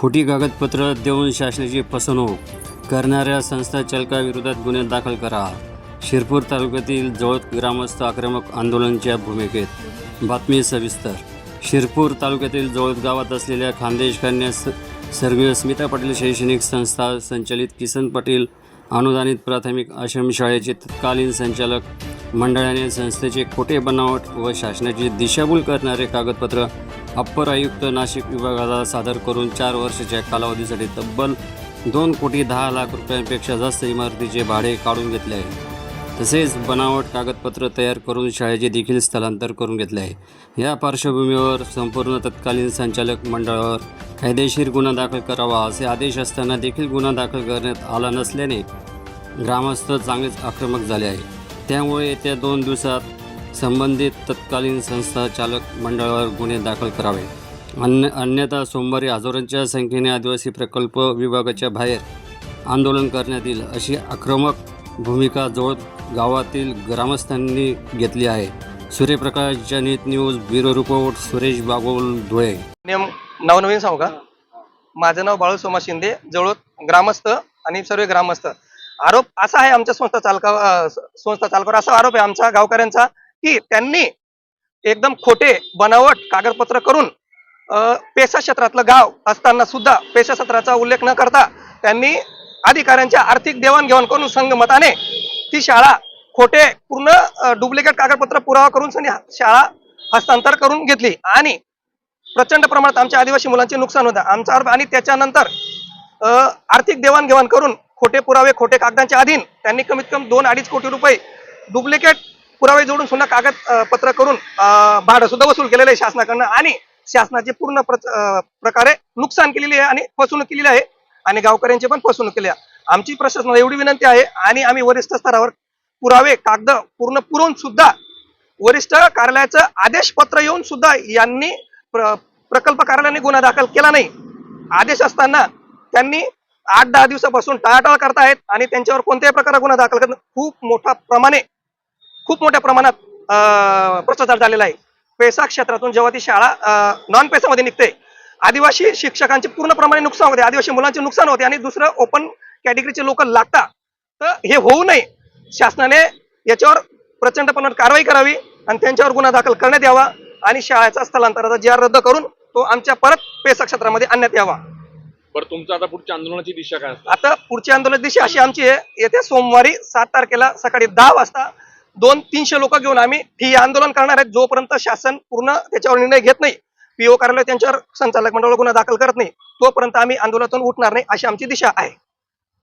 खोटी कागदपत्र देऊन शासनाची फसवणूक करणाऱ्या संस्था चालकाविरोधात गुन्हे दाखल करा. शिरपूर तालुक्यातील जवळ ग्रामस्थ आक्रमक आंदोलनाच्या भूमिकेत. बातमी सविस्तर. शिरपूर तालुक्यातील जवळ गावात असलेल्या खानदेश कन्या स स्मिता पाटील शैक्षणिक संस्था संचालित किसन पाटील अनुदानित प्राथमिक आश्रमशाळेचे तत्कालीन संचालक मंडळाने संस्थेचे खोटे बनावट व शासनाची दिशाभूल करणारे कागदपत्र अप्पर आयुक्त नाशिक विभागाला सादर करून चार वर्षाच्या कालावधीसाठी तब्बल दोन कोटी दहा लाख रुपयांपेक्षा जास्त इमारतीचे भाडे काढून घेतले आहे. तसेच बनावट कागदपत्र तयार करून शाळेचे देखील स्थलांतर करून घेतले आहे. या पार्श्वभूमीवर संपूर्ण तत्कालीन संचालक मंडळावर कायदेशीर गुन्हा दाखल करावा असे आदेश असताना देखील गुन्हा दाखल करण्यात आला नसल्याने ग्रामस्थ चांगलेच आक्रमक झाले आहे त्यामुळे येत्या दोन दिवसात संबंधित तत्कालीन संस्था चालक मंडळावर गुन्हे दाखल करावे. अन्य अन्यथा सोमवारी हजारोंच्या संख्येने आदिवासी प्रकल्प विभागाच्या बाहेर आंदोलन करण्यात येईल अशी आक्रमक भूमिका जवळ गावातील ग्रामस्थांनी घेतली आहे. सूर्यप्रकाश जनित news bureau report Suresh Bagol Dhule. नियम नवनवीन सांगू का? माझं नाव बाळू सोमा शिंदे जवळ ग्रामस्थ आणि सर्व ग्रामस्थ. आरोप असा आहे आमच्या संस्था चालका संस्था चालकावर असा आरोप आहे आमच्या गावकऱ्यांचा की त्यांनी एकदम खोटे बनावट कागदपत्र करून अं, पेशा क्षेत्रातलं गाव असताना सुद्धा पेशा क्षेत्राचा उल्लेख न करता त्यांनी अधिकाऱ्यांच्या आर्थिक देवाणघेवाण करून संगमताने ती शाळा खोटे पूर्ण डुप्लिकेट कागदपत्र पुरावा करून शाळा हस्तांतर करून घेतली. आणि प्रचंड प्रमाणात आमच्या आदिवासी मुलांचे नुकसान होतं. आमचा आरोप आणि त्याच्यानंतर आर्थिक देवाणघेवाण करून खोटे पुरावे खोटे कागदांच्या अधीन त्यांनी कमीत कमी दोन अडीच कोटी रुपये डुप्लिकेट पुरावे जोडून सुद्धा कागद पत्र करून भाडं सुद्धा वसूल केलेलं आहे शासनाकडनं आणि शासनाचे पूर्ण प्र- प्रकारे नुकसान केलेली आहे आणि फसवणूक केलेली आहे आणि गावकऱ्यांची पण फसवणूक केली आहे. आमची प्रशासनाला एवढी विनंती आहे आणि आम्ही वरिष्ठ स्तरावर पुरावे कागद पूर्ण पुरवून सुद्धा वरिष्ठ कार्यालयाचं आदेश पत्र येऊन सुद्धा यांनी प्र- प्रकल्प कार्यालयाने गुन्हा दाखल केला नाही. आदेश असताना त्यांनी आठ दहा दिवसापासून टाळाटाळ करतायत आणि त्यांच्यावर कोणत्याही प्रकारे गुन्हा दाखल करणं खूप मोठ्या प्रमाणे खूप मोठ्या प्रमाणात अं, भ्रष्टाचार झालेला आहे. पैसा क्षेत्रातून जेव्हा ती शाळा नॉन पैसामध्ये निघते आदिवासी शिक्षकांचे पूर्णप्रमाणे नुकसान होते आदिवासी मुलांचे नुकसान होते आणि दुसरं ओपन कॅटेगरीचे लोक लागतात तर हे होऊ नये. शासनाने याच्यावर प्रचंडपणात कारवाई करावी आणि त्यांच्यावर गुन्हा दाखल करण्यात यावा आणि शाळेचा स्थलांतराचा जी रद्द करून तो आमच्या परत पेसा क्षेत्रामध्ये आणण्यात यावा. बरं तुमचं आता पुढच्या आंदोलनाची दिशा काय आता पुढची आंदोलन दिशा अशी आमची आहे येत्या सोमवारी सात तारखेला सकाळी दहा वाजता दोन तीनशे लोक घेऊन आम्ही ही आंदोलन करणार आहेत जोपर्यंत शासन पूर्ण त्याच्यावर निर्णय घेत नाही पीओ कार्यालय त्यांच्यावर संचालक मंडळ गुन्हा दाखल करत नाही तोपर्यंत आम्ही आंदोलनातून उठणार नाही अशी आमची दिशा आहे.